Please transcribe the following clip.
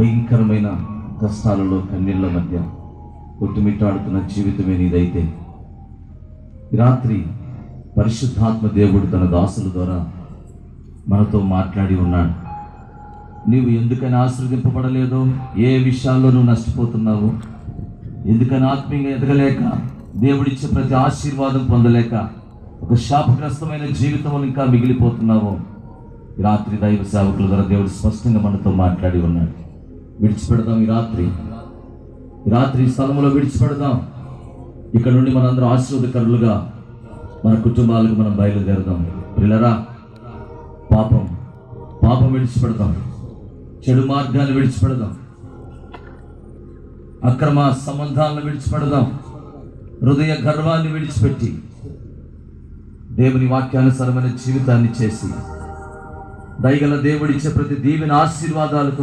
భయంకరమైన కష్టాలలో కన్నీళ్ళ మధ్య కొట్టుమిట్టాడుతున్న జీవితమే నీదైతే. రాత్రి పరిశుద్ధాత్మ దేవుడు తన దాసుల ద్వారా మనతో మాట్లాడి ఉన్నాడు. నీవు ఎందుకని ఆశ్రదింపబడలేదో ఏ విషయాల్లో నువ్వు నష్టపోతున్నావు? ఎందుకని ఆత్మీయంగా ఎదగలేక దేవుడిచ్చే ప్రతి ఆశీర్వాదం పొందలేక ఒక శాపగ్రస్తమైన జీవితం ఇంకా మిగిలిపోతున్నావు? రాత్రి దైవ సేవకుల ద్వారా దేవుడు స్పష్టంగా మనతో మాట్లాడి ఉన్నాడు. విడిచిపెడదాం ఈ రాత్రి. ఈ రాత్రి స్థలంలో విడిచిపెడదాం. ఇక్కడ నుండి మనందరం ఆశీర్వదకరులుగా మన కుటుంబాలకు మనం బయలుదేరదాం. పిల్లరా పాపం పాపం విడిచిపెడదాం. చెడు మార్గాన్ని విడిచిపెడదాం. అక్రమ సంబంధాలను విడిచిపెడదాం. హృదయ గర్వాన్ని విడిచిపెట్టి దేవుని వాక్యానుసరమైన జీవితాన్ని చేసి దయగల దేవుడిచ్చే ప్రతి దీవెన ఆశీర్వాదాలకు